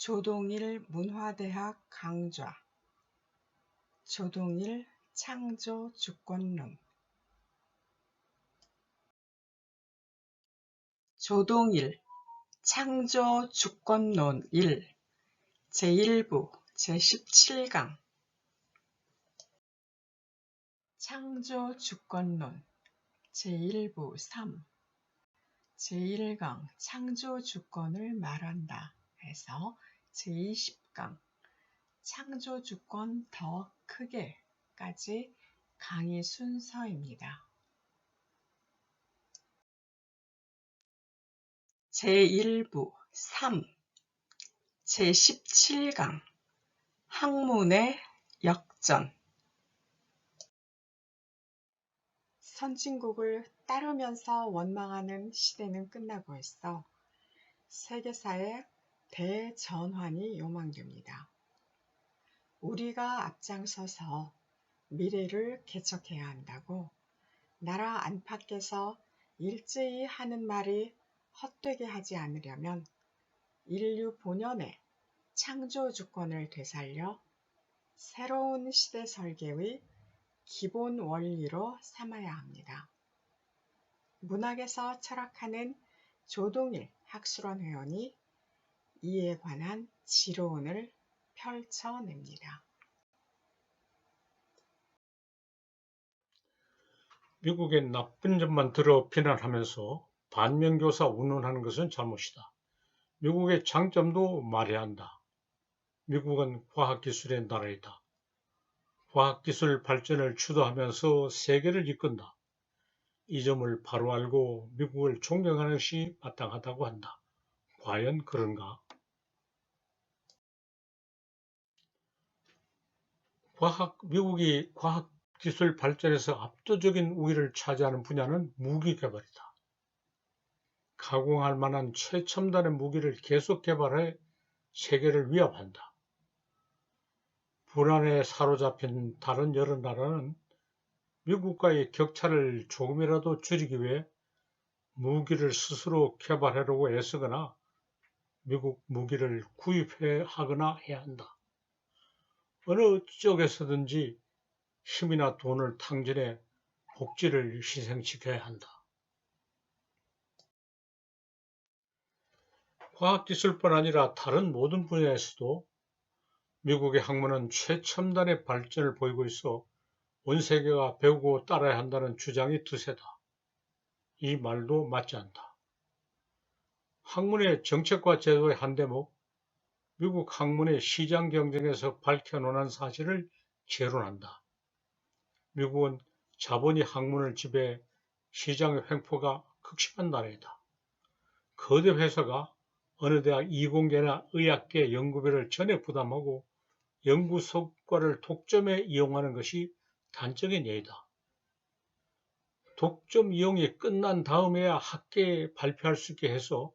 조동일 문화대학 강좌 조동일 창조 주권론 조동일 창조 주권론 1 제1부 제17강. 창조 주권론 제1부 3 제1강 창조 주권을 말한다 해서 제20강 창조 주권 더 크게까지 강의 순서입니다. 제1부 3 제17강 학문의 역전 선진국을 따르면서 원망하는 시대는 끝나고 있어 세계사의 대전환이 요망됩니다. 우리가 앞장서서 미래를 개척해야 한다고 나라 안팎에서 일제히 하는 말이 헛되게 하지 않으려면 인류 본연의 창조 주권을 되살려 새로운 시대 설계의 기본 원리로 삼아야 합니다. 문학에서 철학하는 조동일 학술원 회원이 이에 관한 지론을 펼쳐냅니다. 미국의 나쁜 점만 들어 비난하면서 반면교사 운운하는 것은 잘못이다. 미국의 장점도 말해야 한다. 미국은 과학기술의 나라이다. 과학기술 발전을 주도하면서 세계를 이끈다. 이 점을 바로 알고 미국을 존경하는 것이 마땅하다고 한다. 과연 그런가? 과학, 미국이 과학 기술 발전에서 압도적인 우위를 차지하는 분야는 무기 개발이다. 가공할 만한 최첨단의 무기를 계속 개발해 세계를 위협한다. 불안에 사로잡힌 다른 여러 나라는 미국과의 격차를 조금이라도 줄이기 위해 무기를 스스로 개발하려고 애쓰거나 미국 무기를 구입해 하거나 해야 한다. 어느 쪽에서든지 힘이나 돈을 탕진해 복지를 희생시켜야 한다. 과학기술뿐 아니라 다른 모든 분야에서도 미국의 학문은 최첨단의 발전을 보이고 있어 온 세계가 배우고 따라야 한다는 주장이 드세다. 이 말도 맞지 않다. 학문의 정책과 제도의 한 대목, 미국 학문의 시장 경쟁에서 밝혀놓은 사실을 재론한다. 미국은 자본이 학문을 지배 시장의 횡포가 극심한 나라이다. 거대 회사가 어느 대학 이공계나 의학계 연구비를 전액 부담하고 연구 성과를 독점에 이용하는 것이 단적인 예이다. 독점 이용이 끝난 다음에야 학계에 발표할 수 있게 해서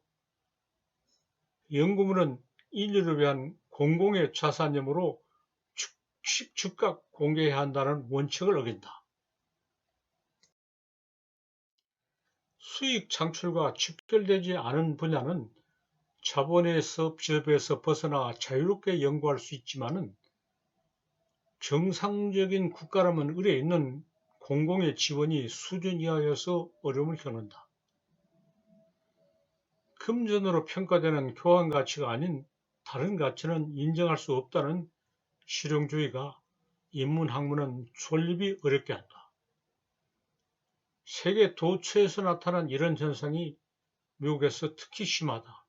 연구문은 인류를 위한 공공의 자산이므로 즉각 공개해야 한다는 원칙을 어긴다. 수익 창출과 직결되지 않은 분야는 자본의 섭지에서 벗어나 자유롭게 연구할 수 있지만은 정상적인 국가라면 의뢰 있는 공공의 지원이 수준 이하여서 어려움을 겪는다. 금전으로 평가되는 교환 가치가 아닌 다른 가치는 인정할 수 없다는 실용주의가 인문학문은 존립이 어렵게 한다. 세계 도처에서 나타난 이런 현상이 미국에서 특히 심하다.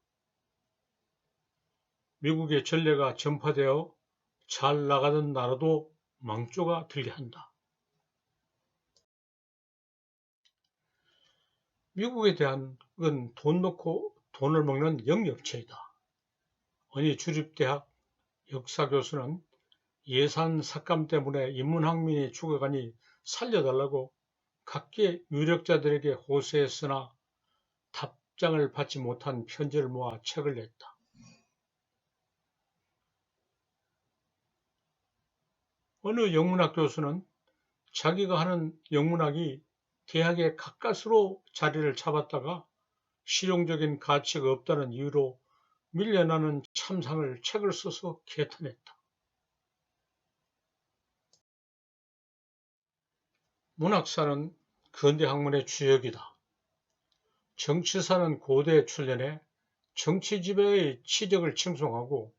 미국의 전례가 전파되어 잘 나가던 나라도 망조가 들게 한다. 미국에 대한 건 놓고 돈을 먹는 영역체이다. 어느 주립대학 역사교수는 예산 삭감 때문에 인문학민이 죽어가니 살려달라고 각계 유력자들에게 호소했으나 답장을 받지 못한 편지를 모아 책을 냈다. 어느 영문학 교수는 자기가 하는 영문학이 대학의 가까스로 자리를 잡았다가 실용적인 가치가 없다는 이유로 밀려나는 참상을 책을 써서 개탄했다. 문학사는 근대 학문의 주역이다. 정치사는 고대에 출연해 정치 지배의 치적을 칭송하고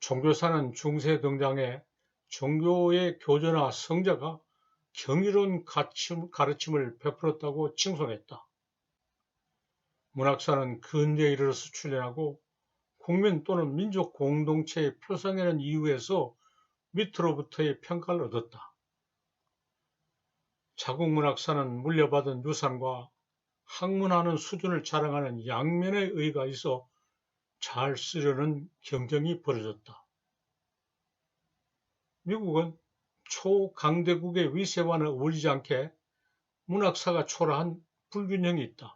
종교사는 중세 등장해 종교의 교조나 성자가 경이로운 가르침을 베풀었다고 칭송했다. 문학사는 근대에 이르러서 출연하고 국민 또는 민족 공동체의 표상이라는 이유에서 밑으로부터의 평가를 얻었다. 자국 문학사는 물려받은 유산과 학문하는 수준을 자랑하는 양면의 의가 있어 잘 쓰려는 경쟁이 벌어졌다. 미국은 초강대국의 위세와는 어울리지 않게 문학사가 초라한 불균형이 있다.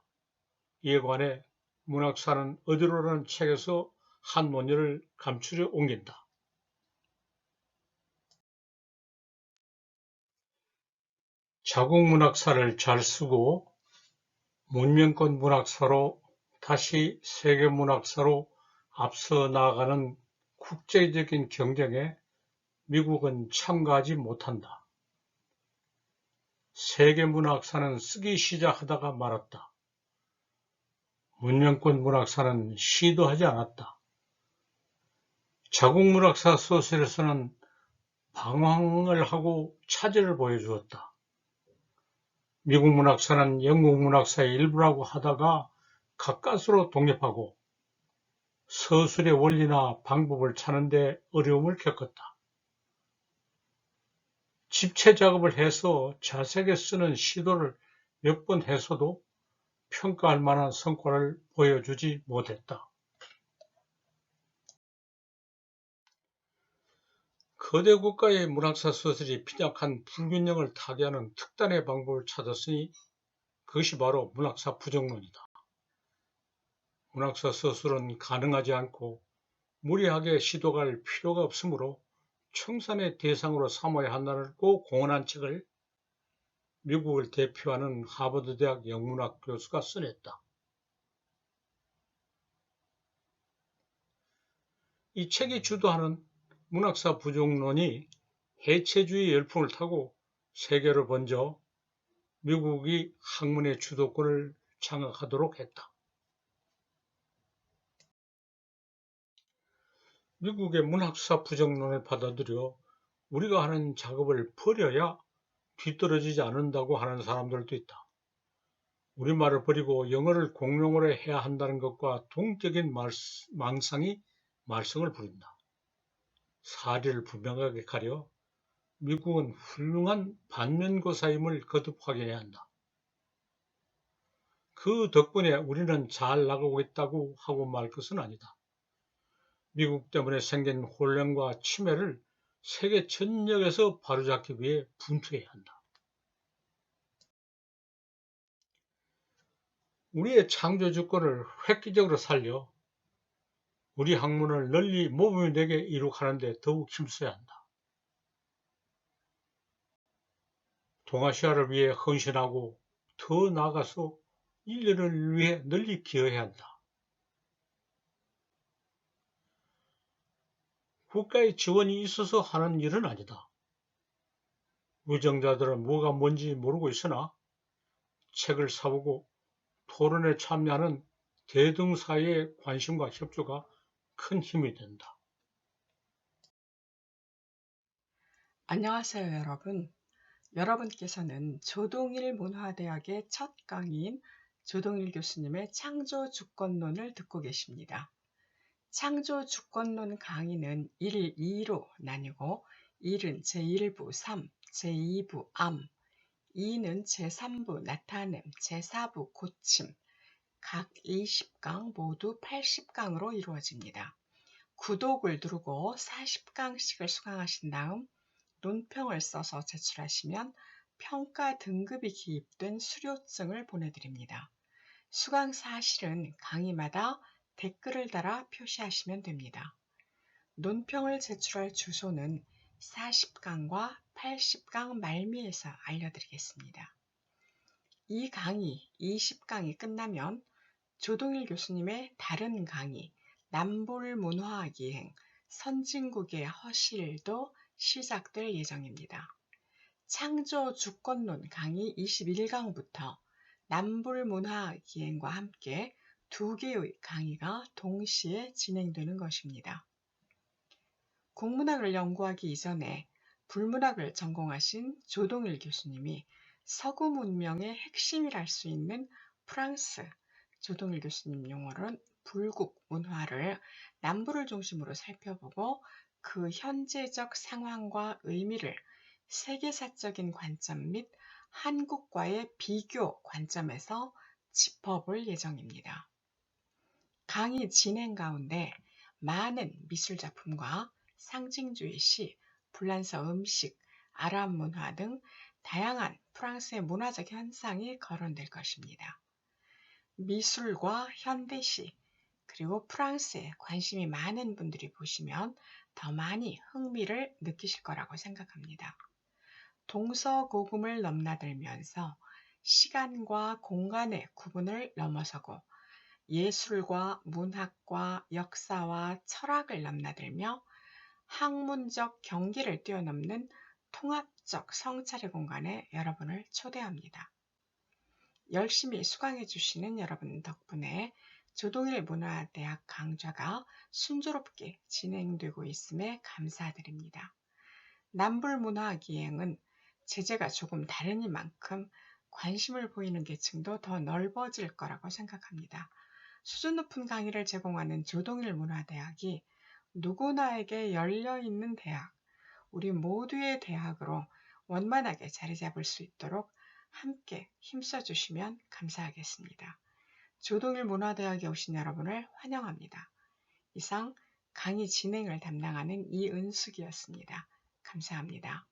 이에 관해 문학사는 어디로라는 책에서 한 논의를 감추려 옮긴다. 자국 문학사를 잘 쓰고 문명권 문학사로 다시 세계 문학사로 앞서 나아가는 국제적인 경쟁에 미국은 참가하지 못한다. 세계 문학사는 쓰기 시작하다가 말았다. 문명권 문학사는 시도하지 않았다. 자국 문학사 소설에서는 방황을 하고 차질을 보여주었다. 미국 문학사는 영국 문학사의 일부라고 하다가 가까스로 독립하고 서술의 원리나 방법을 찾는데 어려움을 겪었다. 집체 작업을 해서 자세하게 쓰는 시도를 몇 번 해서도 평가할 만한 성과를 보여주지 못했다. 거대 국가의 문학사 소설이 빈약한 불균형을 타개하는 특단의 방법을 찾았으니 그것이 바로 문학사 부정론이다. 문학사 소설은 가능하지 않고 무리하게 시도할 필요가 없으므로 청산의 대상으로 삼아야 한다고 공언한 책을 미국을 대표하는 하버드 대학 영문학 교수가 써냈다. 이 책이 주도하는 문학사 부정론이 해체주의 열풍을 타고 세계로 번져 미국이 학문의 주도권을 장악하도록 했다. 미국의 문학사 부정론을 받아들여 우리가 하는 작업을 버려야 뒤떨어지지 않는다고 하는 사람들도 있다. 우리말을 버리고 영어를 공용어로 해야 한다는 것과 동적인 망상이 말썽을 부린다. 사리를 분명하게 가려 미국은 훌륭한 반면교사임을 거듭 확인해야 한다. 그 덕분에 우리는 잘 나가고 있다고 하고 말 것은 아니다. 미국 때문에 생긴 혼란과 치매를 세계 전역에서 바로잡기 위해 분투해야 한다. 우리의 창조 주권을 획기적으로 살려 우리 학문을 널리 모범되게 이룩하는 데 더욱 힘써야 한다. 동아시아를 위해 헌신하고 더 나아가서 인류를 위해 널리 기여해야 한다. 국가의 지원이 있어서 하는 일은 아니다. 의정자들은 뭐가 뭔지 모르고 있으나 책을 사보고 토론에 참여하는 대등사의 관심과 협조가 큰 힘이 된다. 안녕하세요, 여러분. 여러분께서는 조동일 문화대학의 첫 강의인 조동일 교수님의 창조 주권론을 듣고 계십니다. 창조 주권론 강의는 1, 2로 나뉘고 1은 제1부 3, 제2부 암, 2는 제3부 나타냄, 제4부 고침, 각 20강 모두 80강으로 이루어집니다. 구독을 누르고 40강씩을 수강하신 다음 논평을 써서 제출하시면 평가 등급이 기입된 수료증을 보내드립니다. 수강 사실은 강의마다 댓글을 달아 표시하시면 됩니다. 논평을 제출할 주소는 40강과 80강 말미에서 알려드리겠습니다. 이 강의 20강이 끝나면 조동일 교수님의 다른 강의 남불문화기행 선진국의 허실도 시작될 예정입니다. 창조 주권론 강의 21강부터 남불 문화 기행과 함께 두 개의 강의가 동시에 진행되는 것입니다. 국문학을 연구하기 이전에 불문학을 전공하신 조동일 교수님이 서구 문명의 핵심이랄 수 있는 프랑스 조동일 교수님 용어로는 불국 문화를 남부를 중심으로 살펴보고 그 현재적 상황과 의미를 세계사적인 관점 및 한국과의 비교 관점에서 짚어볼 예정입니다. 강의 진행 가운데 많은 미술 작품과 상징주의 시, 불란서 음식, 아랍 문화 등 다양한 프랑스의 문화적 현상이 거론될 것입니다. 미술과 현대시, 그리고 프랑스에 관심이 많은 분들이 보시면 더 많이 흥미를 느끼실 거라고 생각합니다. 동서고금을 넘나들면서 시간과 공간의 구분을 넘어서고 예술과 문학과 역사와 철학을 넘나들며 학문적 경계를 뛰어넘는 통합적 성찰의 공간에 여러분을 초대합니다. 열심히 수강해 주시는 여러분 덕분에 조동일 문화대학 강좌가 순조롭게 진행되고 있음에 감사드립니다. 남불문화기행은 제재가 조금 다르니만큼 관심을 보이는 계층도 더 넓어질 거라고 생각합니다. 수준 높은 강의를 제공하는 조동일 문화대학이 누구나에게 열려있는 대학, 우리 모두의 대학으로 원만하게 자리 잡을 수 있도록 함께 힘써 주시면 감사하겠습니다. 조동일 문화대학에 오신 여러분을 환영합니다. 이상 강의 진행을 담당하는 이은숙이었습니다. 감사합니다.